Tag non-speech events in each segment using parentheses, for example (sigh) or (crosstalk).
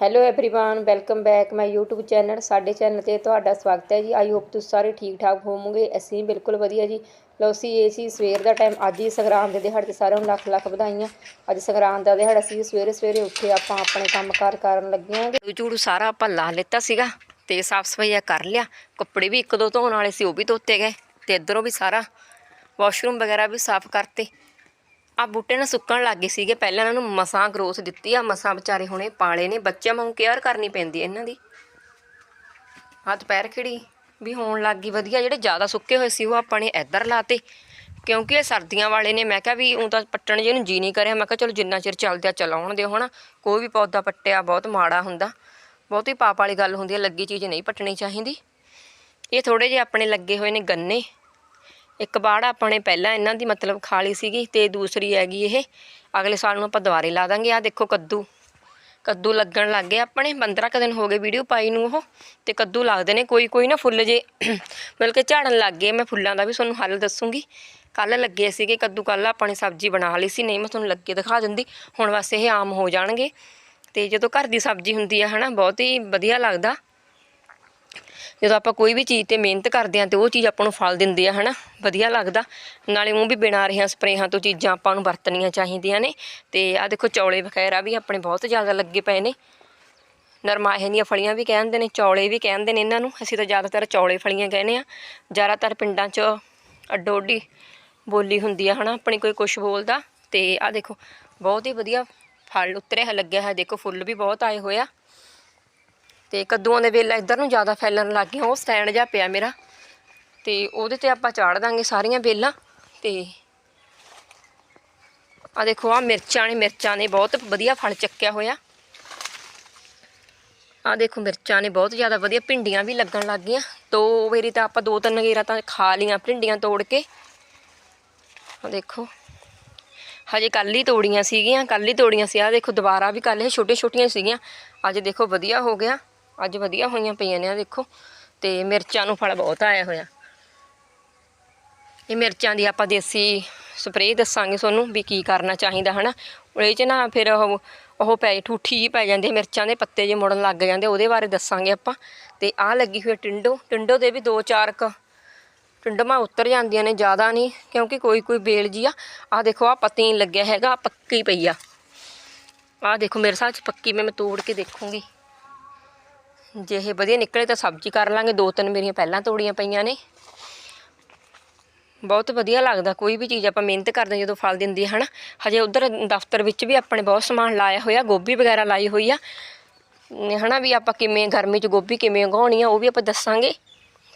hello everyone welcome back my YouTube channel ਸਾਡੇ channel ਤੇ ਤੁਹਾਡਾ ਸਵਾਗਤ ਹੈ ਜੀ ਆਈ ਹੋਪ ਤੁਸੀਂ ਸਾਰੇ ਠੀਕ ਠਾਕ ਹੋਵੋਗੇ ਅਸੀਂ ਬਿਲਕੁਲ ਵਧੀਆ ਜੀ ਲਓ ਸੀ ਇਹ ਸੀ ਸਵੇਰ ਦਾ ਟਾਈਮ ਅੱਜ ਹੀ ਸੰਗਰਾਂਦ ਦੇ ਦਿਹਾੜੇ ਤੇ ਸਾਰਿਆਂ ਨੂੰ ਲੱਖ ਲੱਖ ਵਧਾਈਆਂ ਅੱਜ ਸੰਗਰਾਂਦ ਦਾ ਦਿਹਾੜਾ ਸੀ ਸਵੇਰੇ ਸਵੇਰੇ ਉੱਠੇ ਆਪਾਂ ਆਪਣੇ ਕੰਮਕਾਰ ਕਰਨ ਲੱਗੇ ਹਾਂ ਝੂੜੂ ਸਾਰਾ ਆਪਾਂ ਲਾ ਲਿੱਤਾ ਸੀਗਾ ਤੇ ਸਾਫ ਸਫਾਈਆ ਕਰ ਲਿਆ ਕੱਪੜੇ ਵੀ ਇੱਕ ਦੋ ਧੋਣ ਵਾਲੇ ਸੀ ਉਹ ਵੀ ਧੋਤੇ ਗਏ ਤੇ ਇਧਰੋਂ ਵੀ ਸਾਰਾ ਵਾਸ਼ਰੂਮ ਵਗੈਰਾ ਵੀ ਸਾਫ ਕਰਤੇ ਆ ਬੂਟੇ ਨਾ ਸੁੱਕਣ ਲੱਗ ਗਏ ਸੀਗੇ। ਪਹਿਲਾਂ ਇਹਨਾਂ ਨੂੰ ਮਸਾਂ ਗਰੋਥ ਦਿੱਤੀ ਆ ਮਸਾਂ ਵਿਚਾਰੇ ਹੁਣੇ ਪਾਲੇ ਨੇ। ਬੱਚਿਆਂ ਵਾਂਗੂ ਕੇਅਰ ਕਰਨੀ ਪੈਂਦੀ ਹੈ ਇਹਨਾਂ ਦੀ। ਹੱਥ ਪੈਰ ਖਿੜੀ ਵੀ ਹੋਣ ਲੱਗ ਗਈ। ਵਧੀਆ, ਜਿਹੜੇ ਜ਼ਿਆਦਾ ਸੁੱਕੇ ਹੋਏ ਸੀ ਉਹ ਆਪਾਂ ਨੇ ਇੱਧਰ ਲਾਤੇ। ਕਿਉਂਕਿ ਇਹ ਸਰਦੀਆਂ ਵਾਲੇ ਨੇ, ਮੈਂ ਕਿਹਾ ਵੀ ਉਹ ਤਾਂ ਪੱਟਣ ਜਿਹਨੂੰ ਜੀ ਨਹੀਂ ਕਰਿਆ। ਮੈਂ ਕਿਹਾ ਚਲੋ ਜਿੰਨਾ ਚਿਰ ਚੱਲਦੇ ਚਲਾਉਣ ਦਿਓ ਹਨਾ। ਕੋਈ ਵੀ ਪੌਦਾ ਪੱਟਿਆ, ਬਹੁਤ ਮਾੜਾ ਹੁੰਦਾ। ਬਹੁਤ ਹੀ ਪਾਪ ਵਾਲੀ ਗੱਲ ਹੁੰਦੀ ਹੈ, ਲੱਗੀ ਚੀਜ਼ ਨਹੀਂ ਪੱਟਣੀ ਚਾਹੀਦੀ। ਇਹ ਥੋੜੇ ਜਿਹੇ ਆਪਣੇ ਲੱਗੇ ਹੋਏ ਨੇ ਗੰਨੇ। ਇੱਕ ਬਾੜ ਆਪਾਂ ਨੇ ਪਹਿਲਾਂ ਇਹਨਾਂ ਦੀ ਮਤਲਬ ਖਾ ਲਈ ਸੀਗੀ ਤੇ ਦੂਸਰੀ ਹੈਗੀ ਇਹ। ਅਗਲੇ ਸਾਲ ਨੂੰ ਆਪਾਂ ਦੁਬਾਰੇ ਲਾ ਦਾਂਗੇ। ਆ ਦੇਖੋ ਕੱਦੂ। ਕੱਦੂ ਲੱਗਣ ਲੱਗ ਗਏ ਆਪਣੇ। 15 ਕੁ ਦਿਨ ਹੋ ਗਏ ਵੀਡੀਓ ਪਾਈ ਨੂੰ ਉਹ। ਤੇ ਕੱਦੂ ਲੱਗਦੇ ਨੇ। ਕੋਈ ਕੋਈ ਨਾ ਫੁੱਲ ਜੇ (clears throat) ਮਿਲ ਕੇ ਝਾੜਨ ਲੱਗ ਗਏ। ਮੈਂ ਫੁੱਲਾਂ ਦਾ ਵੀ ਤੁਹਾਨੂੰ ਹੱਲ ਦੱਸੂਗੀ। ਕੱਲ ਲੱਗੇ ਸੀਗੇ ਕੱਦੂ। ਕੱਲ ਆਪਾਂ ਨੇ ਸਬਜ਼ੀ ਬਣਾ ਲਈ ਸੀ। ਨਹੀਂ, ਮੈਂ ਤੁਹਾਨੂੰ ਲੱਗੇ ਦਿਖਾ ਦਿੰਦੀ। ਹੁਣ ਬਸ ਇਹ ਆਮ ਹੋ ਜਾਣਗੇ। ਤੇ ਜਦੋਂ ਘਰ ਦੀ ਸਬਜ਼ੀ ਹੁੰਦੀ ਆ, ਹਨਾ, ਬਹੁਤ ਹੀ ਵਧੀਆ ਲੱਗਦਾ। ਜਦੋਂ ਆਪਾਂ ਕੋਈ ਵੀ ਚੀਜ਼ ਤੇ ਮਿਹਨਤ ਕਰਦੇ ਆਂ ਤੇ ਉਹ ਚੀਜ਼ ਆਪਾਂ ਨੂੰ ਫਲ ਦਿੰਦੀ ਆ, ਹਨਾ? ਵਧੀਆ ਲੱਗਦਾ। ਨਾਲੇ ਉਹ ਵੀ ਬਿਨਾਂ ਰਹੀਆਂ ਸਪਰੇਹਾਂ ਤੋਂ ਚੀਜ਼ਾਂ ਆਪਾਂ ਨੂੰ ਵਰਤਣੀਆਂ ਚਾਹੀਦੀਆਂ ਨੇ। ਤੇ ਆ ਦੇਖੋ ਚੌਲੇ ਵਗੈਰਾ ਵੀ ਆਪਣੇ ਬਹੁਤ ਜ਼ਿਆਦਾ ਲੱਗੇ ਪਏ ਨੇ। ਨਰਮਾਹੇ ਦੀਆਂ ਫਲੀਆਂ ਵੀ ਕਹਿੰਦੇ ਨੇ, ਚੌਲੇ ਵੀ ਕਹਿੰਦੇ ਨੇ ਇਹਨਾਂ ਨੂੰ। ਅਸੀਂ ਤਾਂ ਜ਼ਿਆਦਾਤਰ ਚੌਲੇ ਫਲੀਆਂ ਕਹਿੰਦੇ ਆ ਜ਼ਿਆਦਾਤਰ ਪਿੰਡਾਂ 'ਚ ਅੱਡੋ ਅੱਡੀ ਬੋਲੀ ਹੁੰਦੀ ਆ, ਹਨਾ? ਆਪਣੀ ਕੋਈ ਕੁਛ ਬੋਲਦਾ। ਤੇ ਆ ਦੇਖੋ, ਬਹੁਤ ਹੀ ਵਧੀਆ ਫਲ ਉਤਰਿਆ, ਲੱਗਿਆ ਹੈ ਦੇਖੋ, ਫੁੱਲ ਵੀ ਬਹੁਤ ਆਏ ਹੋਏ ਆ। ਤੇ ਕੱਦੂਆਂ ਦੇ ਵੇਲਾਂ ਇੱਧਰ ਨੂੰ ਜ਼ਿਆਦਾ ਫੈਲਣ ਲੱਗ ਗਈਆਂ, ਉਹ ਸਟੈਂਡ ਜਿਹਾ ਪਿਆ ਮੇਰਾ। ਤੇ ਉਹਦੇ ਤੇ ਆਪਾਂ ਚਾੜ ਦਾਂਗੇ ਸਾਰੀਆਂ ਵੇਲਾਂ ਤੇ ਆ ਦੇਖੋ ਆ ਮਿਰਚਾਂ ਨੇ ਮਿਰਚਾਂ ਨੇ ਬਹੁਤ ਵਧੀਆ ਫਲ ਚੱਕਿਆ ਹੋਇਆ। ਆ ਦੇਖੋ, ਮਿਰਚਾਂ ਨੇ ਬਹੁਤ ਜ਼ਿਆਦਾ ਵਧੀਆ ਭਿੰਡੀਆਂ ਵੀ ਲੱਗਣ ਲੱਗ ਗਈਆਂ। ਦੋ ਵਾਰੀ ਤਾਂ ਆਪਾਂ ਦੋ ਤਿੰਨ ਗੇਰਾ ਤਾਂ ਖਾ ਲੀਆਂ ਭਿੰਡੀਆਂ ਤੋੜ ਕੇ। ਆ ਦੇਖੋ, ਹਜੇ ਕੱਲ ਹੀ ਤੋੜੀਆਂ ਸੀਗੀਆਂ ਕੱਲ ਹੀ ਤੋੜੀਆਂ ਸੀ। ਆ ਦੇਖੋ, ਦੁਬਾਰਾ ਵੀ ਕੱਲ ਇਹ ਛੋਟੇ ਛੋਟੀਆਂ ਸੀਗੀਆਂ। ਅੱਜ ਦੇਖੋ, ਵਧੀਆ ਹੋ ਗਿਆ। ਅੱਜ ਵਧੀਆ ਹੋਈਆਂ ਪਈਆਂ ਨੇ ਆ ਦੇਖੋ। ਤੇ ਮਿਰਚਾਂ ਨੂੰ ਫਲ ਬਹੁਤ ਆਇਆ ਹੋਇਆ। ਇਹ ਮਿਰਚਾਂ ਦੀ ਆਪਾਂ ਦੇਸੀ ਸਪਰੇਅ ਦੱਸਾਂਗੇ ਤੁਹਾਨੂੰ ਵੀ ਕੀ ਕਰਨਾ ਚਾਹੀਦਾ, ਹਨਾ। ਉਹਦੇ ਚ ਨਾ ਫਿਰ ਉਹ ਉਹ ਪੈ, ਠੂਠੀ ਜੀ ਪੈ ਜਾਂਦੀ ਮਿਰਚਾਂ ਦੇ ਪੱਤੇ ਜੇ ਮੁੜਨ ਲੱਗ ਜਾਂਦੇ, ਉਹਦੇ ਬਾਰੇ ਦੱਸਾਂਗੇ ਆਪਾਂ। ਤੇ ਆਹ ਲੱਗੀ ਹੋਈ ਟਿੰਡੋ। ਟਿੰਡੋ ਦੇ ਵੀ ਦੋ ਚਾਰ ਕ ਟਿੰਡਮਾਂ ਉਤਰ ਜਾਂਦੀਆਂ ਨੇ, ਜ਼ਿਆਦਾ ਨਹੀਂ, ਕਿਉਂਕਿ ਕੋਈ ਕੋਈ ਬੇਲ ਜੀ ਆ। ਆਹ ਦੇਖੋ ਆ ਪੱਤੀ ਨਹੀਂ ਲੱਗਿਆ ਹੈਗਾ ਪੱਕੀ ਪਈ ਆ। ਆਹ ਦੇਖੋ, ਮੇਰੇ ਸਾਹ ਚ ਪੱਕੀ, ਮੈਂ ਮੈਂ ਤੋੜ ਕੇ ਦੇਖੂੰਗੀ। ਜੇ ਇਹ ਵਧੀਆ ਨਿਕਲੇ ਤਾਂ ਸਬਜ਼ੀ ਕਰ ਲਾਂਗੇ। ਦੋ ਤਿੰਨ ਮੇਰੀਆਂ ਪਹਿਲਾਂ ਤੋੜੀਆਂ ਪਈਆਂ ਨੇ। ਬਹੁਤ ਵਧੀਆ ਲੱਗਦਾ। ਕੋਈ ਵੀ ਚੀਜ਼ ਆਪਾਂ ਮਿਹਨਤ ਕਰਦੇ ਜਦੋਂ ਫਲ ਦਿੰਦੀ ਹੈ, ਹਨਾ। ਹਜੇ ਉਧਰ ਦਫ਼ਤਰ ਵਿੱਚ ਵੀ ਆਪਣੇ ਬਹੁਤ ਸਮਾਨ ਲਾਇਆ ਹੋਇਆ, ਗੋਭੀ ਵਗੈਰਾ ਲਾਈ ਹੋਈ ਆ। ਹਨਾ ਵੀ ਆਪਾਂ ਕਿਵੇਂ ਗਰਮੀ 'ਚ ਗੋਭੀ ਕਿਵੇਂ ਉਗਾਉਣੀ ਆ, ਉਹ ਵੀ ਆਪਾਂ ਦੱਸਾਂਗੇ।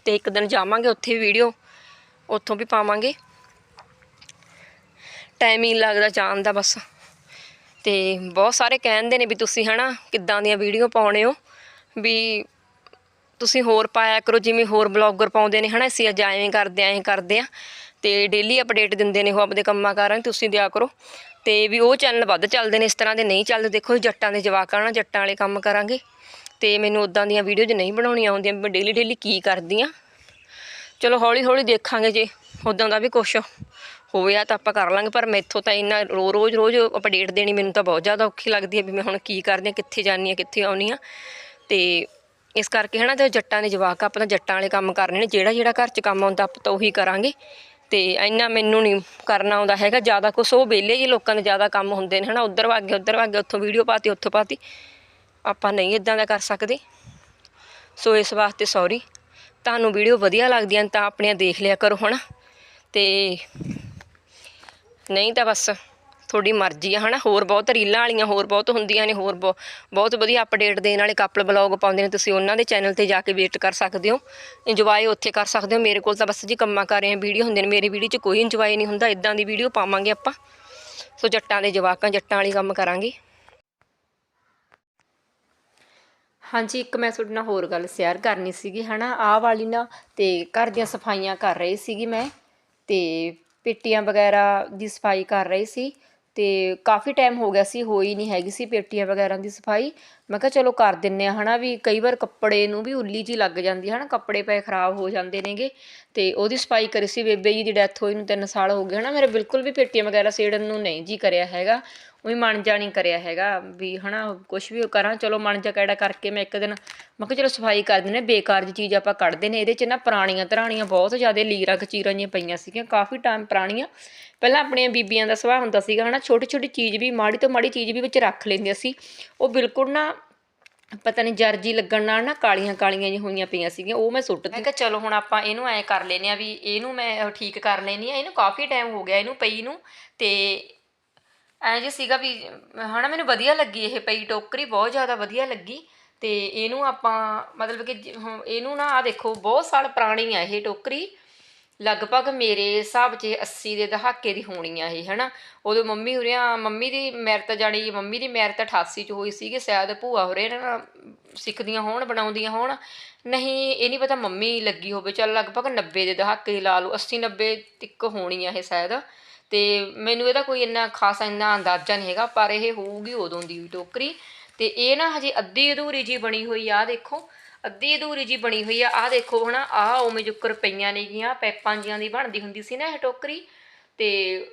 ਤੇ ਇੱਕ ਦਿਨ ਜਾਵਾਂਗੇ ਉੱਥੇ ਵੀਡੀਓ, ਉੱਥੋਂ ਵੀ ਪਾਵਾਂਗੇ। ਟਾਈਮ ਹੀ ਨੀ ਲੱਗਦਾ ਜਾਣ ਦਾ ਬਸ। ਤੇ ਬਹੁਤ ਸਾਰੇ ਕਹਿੰਦੇ ਨੇ ਵੀ ਤੁਸੀਂ, ਹਨਾ, ਕਿੱਦਾਂ ਦੀਆਂ ਵੀਡੀਓ ਪਾਉਣੇ ਹੋ। ਵੀ ਤੁਸੀਂ ਹੋਰ ਪਾਇਆ ਕਰੋ, ਜਿਵੇਂ ਹੋਰ ਬਲੌਗਰ ਪਾਉਂਦੇ ਨੇ, ਹਨਾ, ਅਸੀਂ ਅੱਜ ਐਵੇਂ ਕਰਦੇ ਆਂ, ਐਂ ਕਰਦੇ ਆਂ, ਤੇ ਡੇਲੀ ਅਪਡੇਟ ਦਿੰਦੇ ਨੇ ਉਹ ਆਪਦੇ ਕੰਮਾਂ ਕਾਰਾਂ ਤੁਸੀਂ ਦਿਆ ਕਰੋ। ਤੇ ਵੀ ਉਹ ਚੈਨਲ ਵੱਧ ਚੱਲਦੇ ਨੇ, ਇਸ ਤਰ੍ਹਾਂ ਦੇ ਨਹੀਂ ਚੱਲਦੇ, ਦੇਖੋ ਜੱਟਾਂ ਦੇ ਜਵਾਕਾਂ ਨਾਲ ਜੱਟਾਂ ਵਾਲੇ ਕੰਮ ਕਰਾਂਗੇ। ਤੇ ਮੈਨੂੰ ਉਦਾਂ ਦੀਆਂ ਵੀਡੀਓਜ਼ ਨਹੀਂ ਬਣਾਉਣੀਆਂ ਆਉਂਦੀਆਂ, ਮੈਂ ਡੇਲੀ ਡੇਲੀ ਕੀ ਕਰਦੀ ਆਂ। ਚਲੋ ਹੌਲੀ ਹੌਲੀ ਦੇਖਾਂਗੇ ਜੇ ਉਦਾਂ ਦਾ ਵੀ ਕੁਛ ਹੋਇਆ ਤਾਂ ਆਪਾਂ ਕਰ ਲਾਂਗੇ, ਪਰ ਮੈਥੋਂ ਤਾਂ ਇੰਨਾ ਰੋ ਰੋਜ਼ ਰੋਜ਼ ਅਪਡੇਟ ਦੇਣੀ ਮੈਨੂੰ ਤਾਂ ਬਹੁਤ ਜ਼ਿਆਦਾ ਔਖੀ ਲੱਗਦੀ ਹੈ ਵੀ ਮੈਂ ਹੁਣ ਕੀ ਕਰਦੀ ਹਾਂ ਕਿੱਥੇ ਜਾਂਦੀ ਹਾਂ ਕਿੱਥੇ ਆਉਣੀ ਆ। ਤੇ ਇਸ ਕਰਕੇ ਹਨਾ ਤੇ ਜੱਟਾਂ ਦੇ ਜਵਾਕ ਆਪਾਂ ਤਾਂ ਜੱਟਾਂ ਵਾਲੇ ਕੰਮ ਕਰਨੇ ਨੇ, ਜਿਹੜਾ ਜਿਹੜਾ ਘਰ 'ਚ ਕੰਮ ਆਉਂਦਾ ਆਪਾਂ ਤਾਂ ਉਹੀ ਕਰਾਂਗੇ। ਤੇ ਇੰਨਾ ਮੈਨੂੰ ਨਹੀਂ ਕਰਨਾ ਆਉਂਦਾ ਹੈਗਾ, ਜ਼ਿਆਦਾ ਕੁਛ ਉਹ ਵਿਹਲੇ ਜੀ ਲੋਕਾਂ ਦੇ ਜ਼ਿਆਦਾ ਕੰਮ ਹੁੰਦੇ ਨੇ ਹਨਾ, ਉੱਧਰ ਵਾਗੇ ਉੱਧਰ ਵਾਗੇ ਉੱਥੋਂ ਵੀਡੀਓ ਪਾਤੀ, ਉੱਥੋਂ ਪਾਤੀ। ਆਪਾਂ ਨਹੀਂ ਇਦਾਂ ਦਾ ਕਰ ਸਕਦੇ। ਸੋ ਇਸ ਵਾਸਤੇ ਸੌਰੀ ਤੁਹਾਨੂੰ ਵੀਡੀਓ ਵਧੀਆ ਲੱਗਦੀਆਂ ਤਾਂ ਆਪਣੀਆਂ ਦੇਖ ਲਿਆ ਕਰੋ ਹਨਾ। ਤੇ ਨਹੀਂ ਤਾਂ ਬਸ ਤੁਹਾਡੀ ਮਰਜ਼ੀ ਆ, ਹਨਾ? ਹੋਰ ਬਹੁਤ ਰੀਲਾਂ ਵਾਲੀਆਂ, ਹੋਰ ਬਹੁਤ ਹੁੰਦੀਆਂ ਨੇ, ਹੋਰ ਬਹੁ- ਬਹੁਤ ਵਧੀਆ ਅਪਡੇਟ ਦੇਣ ਵਾਲੇ ਕਪਲ ਬਲੌਗ ਪਾਉਂਦੇ ਨੇ, ਤੁਸੀਂ ਉਹਨਾਂ ਦੇ ਚੈਨਲ ਤੇ ਜਾ ਕੇ ਵੇਟ ਕਰ ਸਕਦੇ ਹੋ। ਇੰਜੋਏ ਉੱਥੇ ਕਰ ਸਕਦੇ ਹੋ। ਮੇਰੇ ਕੋਲ ਤਾਂ ਬਸ ਜੀ ਕੰਮਾਂ ਕਰ ਰਹੇ ਵੀਡੀਓ ਹੁੰਦੇ ਨੇ, ਮੇਰੀ ਵੀਡੀਓ 'ਚ ਕੋਈ ਇੰਜੋਏ ਨਹੀਂ ਹੁੰਦਾ ਇਦਾਂ ਦੀ ਵੀਡੀਓ ਪਾਵਾਂਗੇ ਆਪਾਂ। ਸੋ ਜੱਟਾਂ ਦੇ ਜਵਾਕਾਂ, ਜੱਟਾਂ ਵਾਲੀ ਕੰਮ ਕਰਾਂਗੇ। ਹਾਂਜੀ, ਇੱਕ ਮੈਂ ਤੁਹਾਡੇ ਨਾਲ ਹੋਰ ਗੱਲ ਸ਼ੇਅਰ ਕਰਨੀ ਸੀਗੀ, ਹਨਾ? ਆਹ ਵਾਲੀ ਨਾ, ਤੇ ਘਰ ਦੀਆਂ ਸਫਾਈਆਂ ਕਰ ਰਹੀ ਸੀਗੀ ਮੈਂ, ਤੇ ਪੇਟੀਆਂ ਵਗੈਰਾ ਦੀ ਸਫ਼ਾਈ ਕਰ ਰਹੀ ਸੀ। ਅਤੇ ਕਾਫੀ ਟਾਈਮ ਹੋ ਗਿਆ ਸੀ ਹੋਈ ਨਹੀਂ ਹੈਗੀ ਸੀ ਪੇਟੀਆਂ ਵਗੈਰਾ ਦੀ ਸਫ਼ਾਈ। ਮੈਂ ਕਿਹਾ ਚਲੋ ਕਰ ਦਿੰਦੇ ਹਾਂ ਹੈ ਨਾ ਵੀ ਕਈ ਵਾਰ ਕੱਪੜੇ ਨੂੰ ਵੀ ਉੱਲੀ ਜਿਹੀ ਲੱਗ ਜਾਂਦੀ ਹੈ ਨਾ ਕੱਪੜੇ ਪਏ ਖਰਾਬ ਹੋ ਜਾਂਦੇ ਨੇਗੇ। ਅਤੇ ਉਹਦੀ ਸਫ਼ਾਈ ਕਰੀ ਸੀ ਬੇਬੇ ਜੀ ਦੀ ਡੈਥ ਹੋਈ ਨੂੰ ਤਿੰਨ ਸਾਲ ਹੋ ਗਏ ਹੈ ਨਾ ਮੇਰਾ ਬਿਲਕੁਲ ਵੀ ਪੇਟੀਆਂ ਵਗੈਰਾ ਸੇੜਨ ਨੂੰ ਨਹੀਂ ਜੀ ਕਰਿਆ ਹੈਗਾ। ਉਹੀ ਮਨ ਜਾ ਨਹੀਂ ਕਰਿਆ ਹੈਗਾ ਵੀ ਹਨਾ ਕੁਝ ਵੀ ਕਰਾਂ ਚਲੋ ਮਨ ਜਾ ਕਿਹੜਾ ਕਰਕੇ ਮੈਂ ਇੱਕ ਦਿਨ ਮੈਂ ਕਿਹਾ ਚਲੋ ਸਫ਼ਾਈ ਕਰ ਦਿੰਦੇ ਨੇ ਬੇਕਾਰ ਜਿਹੀ ਚੀਜ਼ ਆਪਾਂ ਕੱਢਦੇ ਨੇ ਇਹਦੇ 'ਚ ਨਾ ਪੁਰਾਣੀਆਂ ਧਰਾਣੀਆਂ ਬਹੁਤ ਜ਼ਿਆਦਾ ਲੀਰਾਂ ਕਚੀਰਾਂ ਜਿਹੀਆਂ ਪਈਆਂ ਸੀਗੀਆਂ ਕਾਫੀ ਟਾਈਮ ਪੁਰਾਣੀਆਂ। ਪਹਿਲਾਂ ਆਪਣੀਆਂ ਬੀਬੀਆਂ ਦਾ ਸੁਭਾਅ ਹੁੰਦਾ ਸੀਗਾ ਹਨਾ ਛੋਟੀ ਛੋਟੀ ਚੀਜ਼ ਵੀ ਮਾੜੀ ਤੋਂ ਮਾੜੀ ਚੀਜ਼ ਵੀ ਵਿੱਚ ਰੱਖ ਲੈਂਦੀਆਂ ਸੀ। ਉਹ ਬਿਲਕੁਲ ਨਾ ਪਤਾ ਨਹੀਂ ਜਰਜੀ ਲੱਗਣ ਨਾਲ ਨਾ ਕਾਲੀਆਂ ਕਾਲੀਆਂ ਜਿਹੀਆਂ ਹੋਈਆਂ ਪਈਆਂ ਸੀਗੀਆਂ ਉਹ ਮੈਂ ਸੁੱਟ ਮੈਂ ਕਿਹਾ ਚਲੋ ਹੁਣ ਆਪਾਂ ਇਹਨੂੰ ਐ ਕਰ ਲੈਨੇ ਆ ਵੀ ਇਹਨੂੰ ਮੈਂ ਠੀਕ ਕਰ ਲੈਨੀ ਆ ਇਹਨੂੰ ਕਾਫੀ ਟਾਈਮ ਹੋ ਗਿਆ ਇਹਨੂੰ ਪਈ ਨੂੰ ਤੇ ਐਂ ਜੇ ਸੀਗਾ ਵੀ, ਹਨਾ ਮੈਨੂੰ ਵਧੀਆ ਲੱਗੀ ਇਹ ਪਈ ਟੋਕਰੀ, ਬਹੁਤ ਜ਼ਿਆਦਾ ਵਧੀਆ ਲੱਗੀ। ਤੇ ਇਹਨੂੰ ਆਪਾਂ, ਮਤਲਬ ਕਿ ਜ- ਹੁਣ ਇਹਨੂੰ ਨਾ ਆ ਦੇਖੋ, ਬਹੁਤ ਸਾਲ ਪੁਰਾਣੀ ਆ ਇਹ ਟੋਕਰੀ। ਲਗਭਗ ਮੇਰੇ ਹਿਸਾਬ 'ਚ 80 ਦੇ ਦਹਾਕੇ ਦੀ ਹੋਣੀ ਆ ਇਹ, ਹਨਾ। ਉਦੋਂ ਮੰਮੀ ਹੁਰਿਆਂ, ਮੰਮੀ ਦੀ ਮੈਰਿਟ ਜਾਣੀ, ਮੰਮੀ ਦੀ ਮੈਰਿਟ 88 ਚ ਹੋਈ ਸੀਗੀ, ਸ਼ਾਇਦ ਭੂਆ ਹੁਰੇ ਨਾ ਸਿੱਖਦੀਆਂ ਹੋਣ, ਬਣਾਉਂਦੀਆਂ ਹੋਣ। ਨਹੀਂ, ਇਹ ਨਹੀਂ ਪਤਾ ਮੰਮੀ ਲੱਗੀ ਹੋਵੇ, ਚੱਲ ਲਗਭਗ 90 ਦੇ ਦਹਾਕੇ ਲਾ ਲਓ 80 90 ਤੱਕ ਹੋਣੀ ਆ ਇਹ ਸ਼ਾਇਦ। ਤੇ ਮੈਨੂੰ ਇਹਦਾ ਕੋਈ ਇੰਨਾ ਖਾਸ ਇੰਨਾ ਅੰਦਾਜ਼ਾ ਨਹੀਂ ਹੈਗਾ, ਪਰ ਇਹ ਹੋਊਗੀ ਉਦੋਂ ਦੀ ਟੋਕਰੀ। ਤੇ ਇਹ ਨਾ ਹਜੇ ਅੱਧੀ ਅਧੂਰੀ ਜੀ ਬਣੀ ਹੋਈ ਆ, ਆਹ ਦੇਖੋ, ਅੱਧੀ ਅਧੂਰੀ ਜੀ ਬਣੀ ਹੋਈ ਆ। ਆਹ ਦੇਖੋ ਹਨਾ ਆਹ ਉਵੇਂ ਜੁੱਕਰ ਪਈਆਂ ਨੇਗੀਆਂ ਪੈਪਾਂ ਜੀਆਂ ਦੀ ਬਣਦੀ ਹੁੰਦੀ ਸੀ ਨਾ ਇਹ ਟੋਕਰੀ। ਤੇ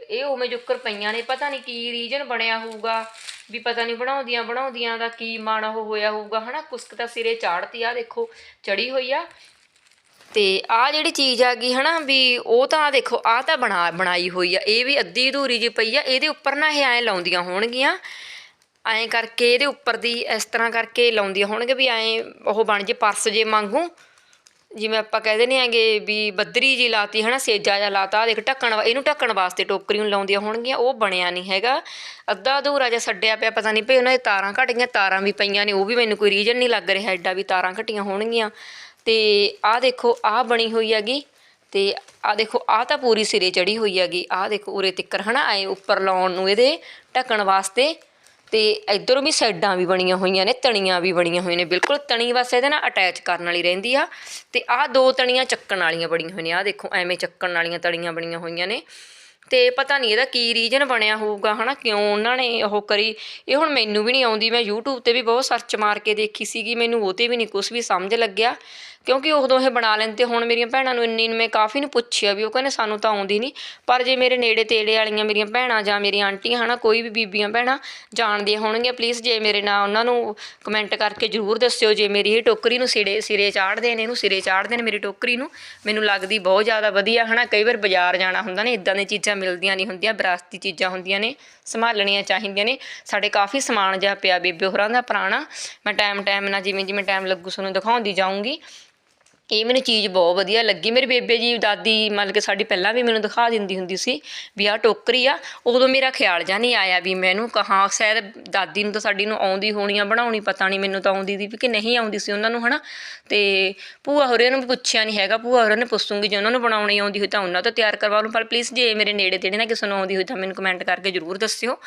ਇਹ ਉਵੇਂ ਜੁੱਕਰ ਪਈਆਂ ਨੇ, ਪਤਾ ਨਹੀਂ ਕੀ ਰੀਜਨ ਬਣਿਆ ਹੋਊਗਾ, ਵੀ ਪਤਾ ਨਹੀਂ ਬਣਾਉਂਦੀਆਂ ਬਣਾਉਂਦੀਆਂ ਦਾ ਕੀ ਮਨ ਉਹ ਹੋਇਆ ਹੋਊਗਾ, ਹਨਾ? ਕੁਸਕ ਤਾਂ ਸਿਰੇ ਚਾੜਤੀ ਆ ਦੇਖੋ ਚੜੀ ਹੋਈ ਆ। ਤੇ ਆ ਜਿਹੜੀ ਚੀਜ਼ ਆ ਗਈ ਹਨਾ ਵੀ ਉਹ ਤਾਂ ਆਹ ਦੇਖੋ ਆ ਤਾਂ ਬਣਾ, ਬਣਾਈ ਹੋਈ ਆ। ਇਹ ਵੀ ਅੱਧੀ ਅਧੂਰੀ ਜੀ ਪਈ ਆ। ਇਹਦੇ ਉੱਪਰ ਨਾ ਇਹ ਐਂ ਲਾਉਂਦੀਆਂ ਹੋਣਗੀਆਂ। ਐਂ ਕਰਕੇ ਇਹਦੇ ਉੱਪਰ ਦੀ ਇਸ ਤਰ੍ਹਾਂ ਕਰਕੇ ਲਾਉਂਦੀਆਂ ਹੋਣਗੇ ਵੀ ਐਂ ਉਹ ਬਣ ਜੇ ਪਰਸ ਜੇ ਮੰਗੂ ਜਿਵੇਂ ਆਪਾਂ ਕਹਿ ਦਿੰਦੇ ਆਂਗੇ ਵੀ ਬੱਦਰੀ ਜੀ ਲਾਤੀ ਹਨਾ, ਸੇਜਾ ਜਿਹਾ ਲਾਤਾ, ਆਹ ਦੇਖ ਢੱਕਣ ਵਾ- ਇਹਨੂੰ ਢੱਕਣ ਵਾਸਤੇ ਟੋਕਰੀ ਨੂੰ ਲਾਉਂਦੀਆਂ ਹੋਣਗੀਆਂ, ਉਹ ਬਣਿਆ ਨਹੀਂ ਹੈਗਾ। ਅੱਧਾ ਅਧੂਰਾ ਜਿਹਾ ਛੱਡਿਆ ਪਿਆ, ਪਤਾ ਨਹੀਂ ਭਈ ਉਹਨਾਂ ਦੇ ਤਾਰਾਂ ਘਟ ਗਈਆਂ ਤਾਰਾਂ ਵੀ ਪਈਆਂ ਨੇ, ਉਹ ਵੀ ਮੈਨੂੰ ਕੋਈ ਰੀਜਨ ਨਹੀਂ ਲੱਗ ਰਿਹਾ, ਐਡਾ ਵੀ ਤਾਰਾਂ ਘਟੀਆਂ ਹੋਣਗੀਆਂ। ਤੇ ਆਹ ਦੇਖੋ, ਆਹ ਬਣੀ ਹੋਈ ਹੈਗੀ ਤੇ ਆਹ ਦੇਖੋ, ਆਹ ਤਾਂ ਪੂਰੀ ਸਿਰੇ ਚੜੀ ਹੋਈ ਹੈਗੀ। ਆਹ ਦੇਖੋ, ਉਰੇ ਤਿੱਕਰ ਹਨਾ ਐ ਉੱਪਰ ਲਾਉਣ ਨੂੰ ਇਹਦੇ ਢੱਕਣ ਵਾਸਤੇ। ਤੇ ਇਧਰੋਂ ਵੀ ਸਾਈਡਾਂ ਵੀ ਬਣੀਆਂ ਹੋਈਆਂ ਨੇ, ਤਣੀਆਂ ਵੀ ਬਣੀਆਂ ਹੋਈਆਂ ਨੇ, ਬਿਲਕੁਲ ਤਣੀ ਬਸ ਇਹਦੇ ਨਾਲ ਅਟੈਚ ਕਰਨ ਵਾਲੀ ਰਹਿੰਦੀ ਆ। ਤੇ ਆਹ ਦੋ ਤਣੀਆਂ ਚੱਕਣ ਵਾਲੀਆਂ ਬਣੀਆਂ ਹੋਈਆਂ ਨੇ, ਆਹ ਦੇਖੋ, ਐਵੇਂ ਚੱਕਣ ਵਾਲੀਆਂ ਤਣੀਆਂ ਬਣੀਆਂ ਹੋਈਆਂ ਨੇ। ਤੇ ਪਤਾ ਨਹੀਂ ਇਹਦਾ ਕੀ ਰੀਜਨ ਬਣਿਆ ਹੋਊਗਾ, ਹਨਾ? ਕਿਉਂ ਉਹਨਾਂ ਨੇ ਉਹ ਕਰੀ? ਇਹ ਹੁਣ ਮੈਨੂੰ ਵੀ ਨਹੀਂ ਆਉਂਦੀ, ਮੈਂ YouTube ਤੇ ਵੀ ਬਹੁਤ ਸਰਚ ਮਾਰ ਕੇ ਦੇਖੀ ਸੀਗੀ, ਮੈਨੂੰ ਉਹ ਤੇ ਵੀ ਨਹੀਂ ਕੁਝ ਵੀ ਸਮਝ ਲੱਗਿਆ। ਕਿਉਂਕਿ ਉਦੋਂ ਇਹ ਬਣਾ ਲੈਂਦੇ ਹੁਣ ਮੇਰੀਆਂ ਭੈਣਾਂ ਨੂੰ ਇੰਨੀ ਮੈਂ ਕਾਫੀ ਨੂੰ ਪੁੱਛਿਆ ਵੀ ਉਹ ਕਹਿੰਦੇ ਸਾਨੂੰ ਤਾਂ ਆਉਂਦੀ ਨਹੀਂ। ਪਰ ਜੇ ਮੇਰੇ ਨੇੜੇ ਤੇੜੇ ਵਾਲੀਆਂ ਮੇਰੀਆਂ ਭੈਣਾਂ ਜਾਂ ਮੇਰੀਆਂ ਆਂਟੀਆਂ ਹਨਾ, ਕੋਈ ਵੀ ਬੀਬੀਆਂ ਭੈਣਾਂ ਜਾਣਦੀਆਂ ਹੋਣਗੀਆਂ ਪਲੀਜ਼ ਜੇ ਮੇਰੇ ਨਾਲ ਉਹਨਾਂ ਨੂੰ ਕਮੈਂਟ ਕਰਕੇ ਜਰੂਰ ਦੱਸਿਓ। ਜੇ ਮੇਰੀ ਇਹ ਟੋਕਰੀ ਨੂੰ ਸਿਰੇ ਸਿਰੇ ਚਾੜਦੇ ਨੇ, ਇਹਨੂੰ ਸਿਰੇ ਚਾੜਦੇ ਨੇ ਮੇਰੀ ਟੋਕਰੀ ਨੂੰ, ਮੈਨੂੰ ਲੱਗਦੀ ਬਹੁਤ ਜ਼ਿਆਦਾ ਵਧੀਆ ਹਨਾ। ਕਈ ਵਾਰ ਬਾਜ਼ਾਰ ਜਾਣਾ ਹੁੰਦਾ ਨੇ ਇਦਾਂ ਦੀਆਂ ਚੀਜ਼ਾਂ ਮਿਲਦੀਆਂ ਨਹੀਂ ਹੁੰਦੀਆਂ ਵਿਰਾਸਤੀ ਚੀਜ਼ਾਂ ਹੁੰਦੀਆਂ ਨੇ, ਸੰਭਾਲਣੀਆਂ ਚਾਹੀਦੀਆਂ ਨੇ। ਸਾਡੇ ਕਾਫੀ ਸਮਾਨ ਜਿਹਾ ਪਿਆ ਬੇਬੇ ਹੋਰਾਂ ਦਾ ਪੁਰਾਣਾ, ਮੈਂ ਟਾਈਮ ਟਾਈਮ ਨਾਲ ਜਿਵੇਂ ਜਿਵੇਂ ਟਾਈਮ ਲੱਗੂ, ਤੁਹਾਨੂੰ ਦਿਖਾਉਂਦੀ ਜਾਊਂਗੀ। ਇਹ ਮੈਨੂੰ ਚੀਜ਼ ਬਹੁਤ ਵਧੀਆ ਲੱਗੀ। ਮੇਰੇ ਬੇਬੇ ਜੀ, ਦਾਦੀ ਮਤਲਬ ਕਿ ਸਾਡੀ ਪਹਿਲਾਂ ਵੀ ਮੈਨੂੰ ਦਿਖਾ ਦਿੰਦੀ ਹੁੰਦੀ ਸੀ ਵੀ ਆਹ ਟੋਕਰੀ ਆ। ਉਦੋਂ ਮੇਰਾ ਖਿਆਲ ਜਾਂ ਨਹੀਂ ਆਇਆ ਵੀ ਮੈਨੂੰ ਕਹਾਂ ਸ਼ਾਇਦ ਦਾਦੀ ਨੂੰ ਤਾਂ ਸਾਡੀ ਨੂੰ ਆਉਂਦੀ ਹੋਣੀ ਆ, ਬਣਾਉਣੀ ਪਤਾ ਨਹੀਂ, ਮੈਨੂੰ ਤਾਂ ਆਉਂਦੀ ਦੀ ਵੀ ਕਿ ਨਹੀਂ ਆਉਂਦੀ ਸੀ ਉਹਨਾਂ ਨੂੰ, ਹਨਾ? ਤੇ ਭੂਆ ਹੋਰਿਆਂ ਨੂੰ ਵੀ ਪੁੱਛਿਆ ਨਹੀਂ ਹੈਗਾ। ਭੂਆ ਹੋਰਿਆਂ ਨੇ ਪੁੱਛੂੰਗੀ ਜੇ ਉਹਨਾਂ ਨੂੰ ਬਣਾਉਣੀ ਆਉਂਦੀ ਹੋਈ ਤਾਂ ਉਹਨਾਂ ਤੋਂ ਤਿਆਰ ਕਰਵਾ ਲੂੰ ਪਰ ਪਲੀਜ਼ ਜੇ ਮੇਰੇ ਨੇੜੇ ਤੇੜੇ ਨਾ ਕਿਸੇ ਨੂੰ ਆਉਂਦੀ ਹੋਈ ਤਾਂ ਮੈਨੂੰ ਕਮੈਂਟ ਕਰਕੇ ਜ਼ਰੂਰ ਦੱਸਿਓ।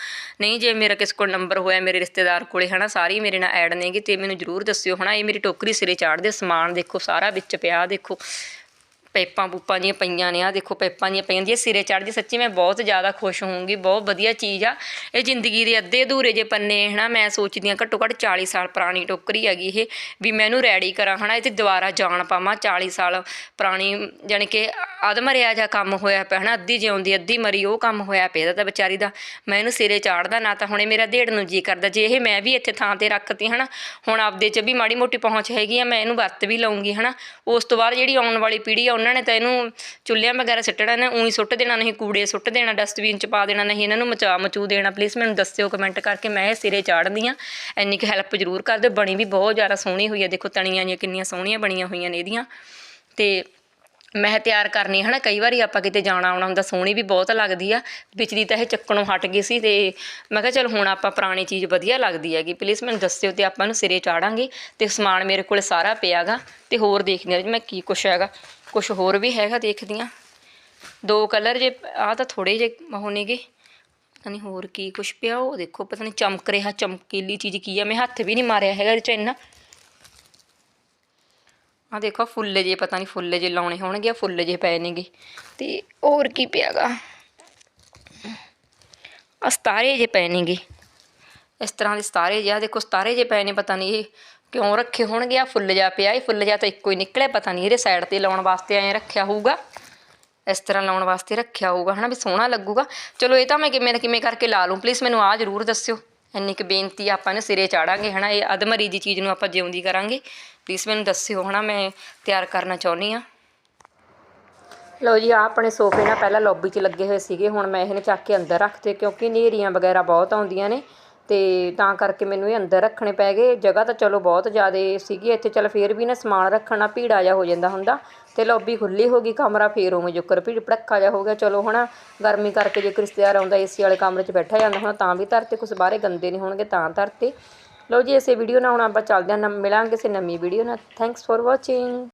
ਨਹੀਂ ਜੇ ਮੇਰਾ ਕਿਸੇ ਕੋਲ ਨੰਬਰ ਹੋਇਆ, ਮੇਰੇ ਰਿਸ਼ਤੇਦਾਰ ਕੋਲੇ, ਹਨਾ? ਸਾਰੀ ਮੇਰੇ ਨਾਲ ਐਡ ਨੇਗੇ ਤੇ ਮੈਨੂੰ ਜ਼ਰੂਰ ਦੱਸਿਓ, ਹਨਾ? ਇਹ ਮੇਰੀ ਟੋਕਰੀ ਸਿਰੇ ਚਾੜਦੇ, ਸਮਾਨ ਦੇਖੋ, ਸਾਰਾ ਵਿੱਚ। ਚ ਪਿਆ ਦੇਖੋ। ਪੈਪਾਂ ਪੂਪਾਂ ਦੀਆਂ ਪਈਆਂ ਨੇ ਆ ਦੇਖੋ ਪੈਪਾਂ ਦੀਆਂ ਪਈਆਂ ਦੀਆਂ ਸਿਰੇ ਚੜ੍ਹਦੀ ਸੱਚੀ ਮੈਂ ਬਹੁਤ ਜ਼ਿਆਦਾ ਖੁਸ਼ ਹੋਊਂਗੀ, ਬਹੁਤ ਵਧੀਆ ਚੀਜ਼ ਆ। ਇਹ ਜ਼ਿੰਦਗੀ ਦੇ ਅੱਧੇ ਅਧੂਰੇ ਜੇ ਪੰਨੇ, ਹਨਾ, ਮੈਂ ਸੋਚਦੀ ਹਾਂ ਘੱਟੋ ਘੱਟ 40 ਸਾਲ ਪੁਰਾਣੀ ਟੋਕਰੀ ਹੈਗੀ ਇਹ, ਵੀ ਮੈਂ ਇਹਨੂੰ ਰੈਡੀ ਕਰਾਂ, ਹਨਾ ਇਹ ਤੇ ਦੁਬਾਰਾ ਜਾਣ ਪਾਵਾਂ 40 ਸਾਲ ਪੁਰਾਣੀ, ਜਾਣੀ ਕਿ ਅਧਮਰਿਆ ਜਿਹਾ ਕੰਮ ਹੋਇਆ ਪਿਆ, ਹਨਾ, ਅੱਧੀ ਜਿਉਂਦੀ, ਅੱਧੀ ਮਰੀ, ਉਹ ਕੰਮ ਹੋਇਆ ਪਿਆ ਤਾਂ ਵਿਚਾਰੀ ਦਾ, ਮੈਂ ਇਹਨੂੰ ਸਿਰੇ ਚਾੜਦਾ ਨਾ ਤਾਂ ਹੁਣੇ ਮੇਰਾ ਢੇੜ ਨੂੰ ਜੀ ਕਰਦਾ, ਜੇ ਇਹ ਮੈਂ ਵੀ ਇੱਥੇ ਥਾਂ ਤੇ ਰੱਖਤੀ, ਹਨਾ, ਹੁਣ ਆਪਦੇ 'ਚ ਵੀ ਮਾੜੀ ਮੋਟੀ ਪਹੁੰਚ ਹੈਗੀ ਆ, ਮੈਂ ਇਹਨੂੰ ਵਰਤ ਵੀ ਲਊਂਗੀ, ਹਨਾ, ਉਸ ਤੋਂ ਬਾਅਦ ਜਿਹੜੀ ਆਉਣ ਵਾਲੀ ਪੀੜ੍ਹੀ ਆ ਉਹਨਾਂ ਨੇ ਤਾਂ ਇਹਨੂੰ ਚੁੱਲ੍ਹਿਆਂ ਵਗੈਰਾ ਸਿੱਟਣਾ ਨਾ, ਉਹੀ ਸੁੱਟ ਦੇਣਾ ਨਹੀਂ, ਕੂੜੇ ਸੁੱਟ ਦੇਣਾ ਡਸਟਬਿਨ 'ਚ ਪਾ ਦੇਣਾ ਨਹੀਂ, ਇਹਨਾਂ ਨੂੰ ਮਚਾ ਮਚੂ ਦੇਣਾ। ਪਲੀਜ਼ ਮੈਨੂੰ ਦੱਸਿਓ ਕਮੈਂਟ ਕਰਕੇ, ਮੈਂ ਇਹ ਸਿਰੇ ਚਾੜਦੀ ਆ ਇੰਨੀ ਕੁ ਹੈਲਪ ਜ਼ਰੂਰ ਕਰ ਦਿਓ। ਬਣੀ ਵੀ ਬਹੁਤ ਜ਼ਿਆਦਾ ਸੋਹਣੀ ਹੋਈ ਆ ਦੇਖੋ ਤਣੀਆਂ ਜਿਹੀਆਂ ਕਿੰਨੀਆਂ ਸੋਹਣੀਆਂ ਬਣੀਆਂ ਹੋਈਆਂ ਨੇ ਇਹਦੀਆਂ। ਤੇ ਮੈਂ ਤਿਆਰ ਕਰਨੀ ਹਨਾ। ਕਈ ਵਾਰੀ ਆਪਾਂ ਕਿਤੇ ਜਾਣਾ ਆਉਣਾ ਹੁੰਦਾ, ਸੋਹਣੀ ਵੀ ਬਹੁਤ ਲੱਗਦੀ ਆ। ਵਿੱਚ ਤਾਂ ਇਹ ਚੱਕਣੋਂ ਹਟ ਗਈ ਸੀ ਤੇ ਮੈਂ ਕਿਹਾ ਚਲ ਹੁਣ ਆਪਾਂ ਪੁਰਾਣੀ ਚੀਜ਼ ਵਧੀਆ ਲੱਗਦੀ ਹੈਗੀ। ਪਲੀਜ਼ ਮੈਨੂੰ ਦੱਸਿਓ ਤੇ ਆਪਾਂ ਨੂੰ ਸਿਰੇ ਚਾੜਾਂਗੇ। ਤੇ ਸਮਾਨ ਮੇਰੇ ਕੋਲ ਸਾਰਾ ਪਿਆਗਾ ਤੇ ਹੋਰ ਦੇਖਦੇ ਹਾਂ ਜੀ ਮੈਂ ਕੀ ਕੁਛ ਹੈਗਾ। ਕੁਛ ਹੋਰ ਵੀ ਹੈਗਾ ਦੇਖਦੀ ਹਾਂ ਦੋ ਕਲਰ ਜੇ, ਆਹ ਤਾਂ ਥੋੜੇ ਜੇ ਉਹ ਨੇਗੇ। ਪਤਾ ਨਹੀਂ ਹੋਰ ਕੀ ਕੁਛ ਪਿਆ, ਉਹ ਦੇਖੋ, ਪਤਾ ਨਹੀਂ ਚਮਕ ਰਿਹਾ, ਚਮਕੀਲੀ ਚੀਜ਼ ਕੀ ਆ। ਮੈਂ ਹੱਥ ਵੀ ਨਹੀਂ ਮਾਰਿਆ ਹੈਗਾ ਇਹਦੇ ਚ ਇੰਨਾ। ਆ ਦੇਖੋ ਫੁੱਲ ਜੇ, ਪਤਾ ਨਹੀਂ ਫੁੱਲ ਜੇ ਲਾਉਣੇ ਹੋਣਗੇ ਫੁੱਲ ਜੇ ਪਏ ਨੇਗੇ। ਤੇ ਹੋਰ ਕੀ ਪਿਆਗਾ। ਆ ਸਤਾਰੇ ਜੇ ਪਏ ਨੇਗੇ। ਇਸ ਤਰ੍ਹਾਂ ਦੇ ਸਤਾਰੇ ਜਿਹਾ ਦੇਖੋ, ਸਤਾਰੇ ਜੇ ਪਏ ਨੇ, ਪਤਾ ਨਹੀਂ ਇਹ ਕਿਉਂ ਰੱਖੇ ਹੋਣਗੇ? ਆ ਫੁੱਲ ਜਾ ਪਿਆ, ਇਹ ਫੁੱਲ ਜਾ ਤਾਂ ਇੱਕੋ ਹੀ ਨਿਕਲਿਆ, ਪਤਾ ਨਹੀਂ ਇਹਦੇ ਸਾਈਡ ਤੇ ਲਾਉਣ ਵਾਸਤੇ ਐਂ ਰੱਖਿਆ ਹੋਊਗਾ। ਇਸ ਤਰ੍ਹਾਂ ਲਾਉਣ ਵਾਸਤੇ ਰੱਖਿਆ ਹੋਊਗਾ, ਹਨਾ ਵੀ ਸੋਹਣਾ ਲੱਗੂਗਾ। ਚਲੋ ਇਹ ਤਾਂ ਮੈਂ ਕਿਵੇਂ ਨਾ ਕਿਵੇਂ ਕਰਕੇ ਲਾ ਲੂੰ ਪਲੀਜ਼ ਮੈਨੂੰ ਆ ਜ਼ਰੂਰ ਦੱਸਿਓ। ਇੰਨੀ ਕੁ ਬੇਨਤੀ ਆਪਾਂ ਨੇ ਸਿਰੇ ਚਾੜਾਂਗੇ, ਹਨਾ, ਇਹ ਅਧਮਰੀ ਦੀ ਚੀਜ਼ ਨੂੰ ਆਪਾਂ ਜਿਉਂਦੀ ਕਰਾਂਗੇ। ਪਲੀਜ਼ ਮੈਨੂੰ ਦੱਸਿਓ, ਹਨਾ, ਮੈਂ ਤਿਆਰ ਕਰਨਾ ਚਾਹੁੰਦੀ ਆ ਲਓ ਜੀ ਆ ਆਪਣੇ ਸੋਫੇ ਨਾਲ ਪਹਿਲਾਂ ਲੌਬੀ 'ਚ ਲੱਗੇ ਹੋਏ ਸੀਗੇ, ਹੁਣ ਮੈਂ ਇਹਨੇ ਚੱਕ ਕੇ ਅੰਦਰ ਰੱਖਤੇ ਕਿਉਂਕਿ ਨੇਰੀਆਂ ਵਗੈਰਾ ਬਹੁਤ ਆਉਂਦੀਆਂ ਨੇ। ਅਤੇ ਤਾਂ ਕਰਕੇ ਮੈਨੂੰ ਇਹ ਅੰਦਰ ਰੱਖਣੇ ਪੈ ਗਏ। ਜਗ੍ਹਾ ਤਾਂ ਚਲੋ ਬਹੁਤ ਜ਼ਿਆਦਾ ਸੀਗੀ। ਇੱਥੇ ਚਲ ਫਿਰ ਵੀ ਨਾ ਸਮਾਨ ਰੱਖਣਾ ਭੀੜਾ ਜਿਹਾ ਹੋ ਜਾਂਦਾ ਹੁੰਦਾ ਅਤੇ ਲੌਬੀ ਖੁੱਲ੍ਹੀ ਹੋ ਗਈ, ਕਮਰਾ ਫਿਰ ਉਵੇਂ ਜੁਕਰ ਭੀੜ ਭੜੱਕਾ ਜਿਹਾ ਹੋ ਗਿਆ। ਚਲੋ ਹਨਾ ਗਰਮੀ ਕਰਕੇ ਜੇ ਰਿਸ਼ਤੇਦਾਰ ਆਉਂਦਾ ਏਸੀ ਵਾਲੇ ਕਮਰੇ 'ਚ ਬੈਠਾ ਜਾਂਦਾ ਹੁਣ ਤਾਂ ਵੀ ਧਰਤੇ, ਕੁਛ ਬਾਹਰੇ ਗੰਦੇ ਨਹੀਂ ਹੋਣਗੇ ਤਾਂ ਧਰਤੇ। ਲਓ ਜੀ, ਇਸੇ ਵੀਡੀਓ ਨਾਲ ਹੁਣ ਆਪਾਂ ਚੱਲਦੇ ਹਾਂ ਨਮ- ਮਿਲਾਂਗੇ ਕਿਸੇ ਨਵੀਂ ਵੀਡੀਓ ਨਾਲ। Thanks for watching